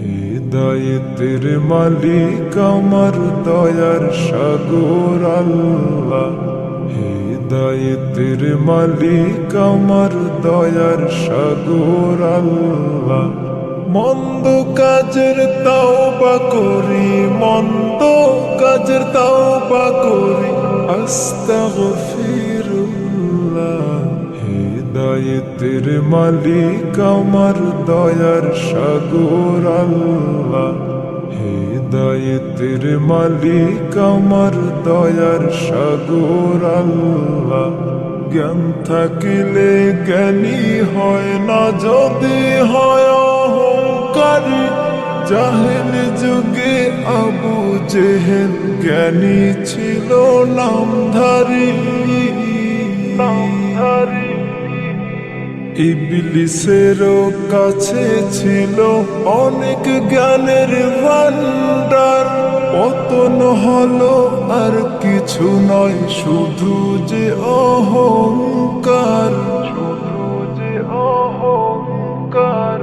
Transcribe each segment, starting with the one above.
হৃদয়ের মালিক আমার দয়ার সাগর আল্লাহ। হৃদয়ের মালিক আমার দয়ার সাগর আল্লাহ। মন্দ কাজের তাওবা করি, মন্দ কাজের তাওবা করি। আস্তাগফিরুল্লাহ হৃদয়ের মালিক আমার দয়ার সাগর আল্লাহ। হৃদয়ের মালিক আমার দয়ার সাগর আল্লাহ। জ্ঞান থাকিলে জ্ঞানী হয় না, যদি হয় অহংকারী। জাহেল যুগে আবু জেহেল জ্ঞানী ছিল নামধারী নামধারী। ইবলিসেরও কাছে ছিল অনেক জ্ঞানের ভান্ডার পতন হলো আর কিছু নয়, শুধু যে অহংকার।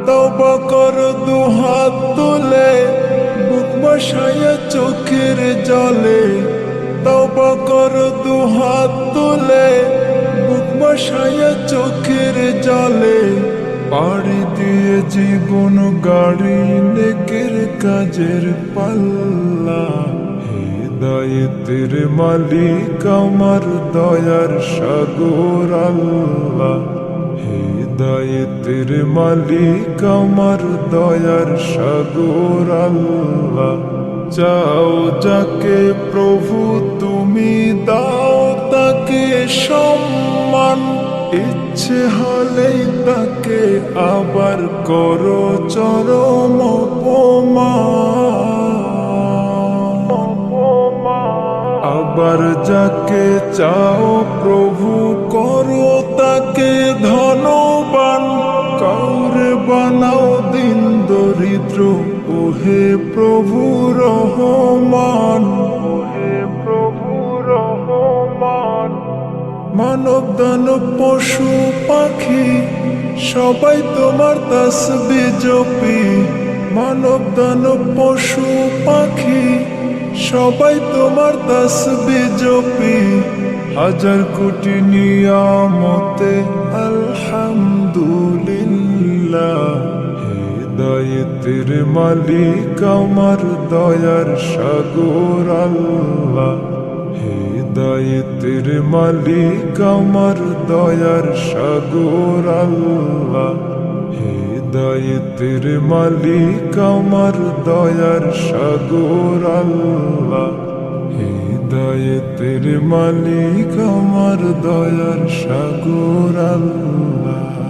তবা কর দু হাত তুলে, বুক বসায়া চোখের জলে। তবা কর দু হাত তুলে, বুক চোখের জলে পাড়ি দিয়ে জীবন গাড়ি নেকের কাজের পাল্লা। হৃদয়ের মালিক আমার দয়ার সাগর আল্লাহ হৃদয়ের মালিক আমার দয়ার সাগর আল্লাহ চাও যাকে প্রভু, তুমি দাও তাকে সম্মান। ইচ্ছে হলেই তাকে আবার করো চরম আবার যাকে চাও প্রভু করো তাকে ধনবান। কাউরে বানাও দিন দরিদ্র, ওহে প্রভু রহমান। মানব দানব পশু পাখি, সবাই তোমার তসবি জপি। মানব দানব পশু পাখি, সবাই তোমার তসবি জপি। হাজার কোটি নিয়ামতে আলহামদুলিল্লাহ হৃদয়ের মালিক আমার দয়ার সাগর আল্লাহ। হৃদয়ের মালিক আমার দয়ার সাগর আল্লাহ। হে দয়েতের মালিক আমার দয়ার সাগর আল্লাহ। হে দয়েতের মালিক আমার দয়ার সাগর আল্লাহ।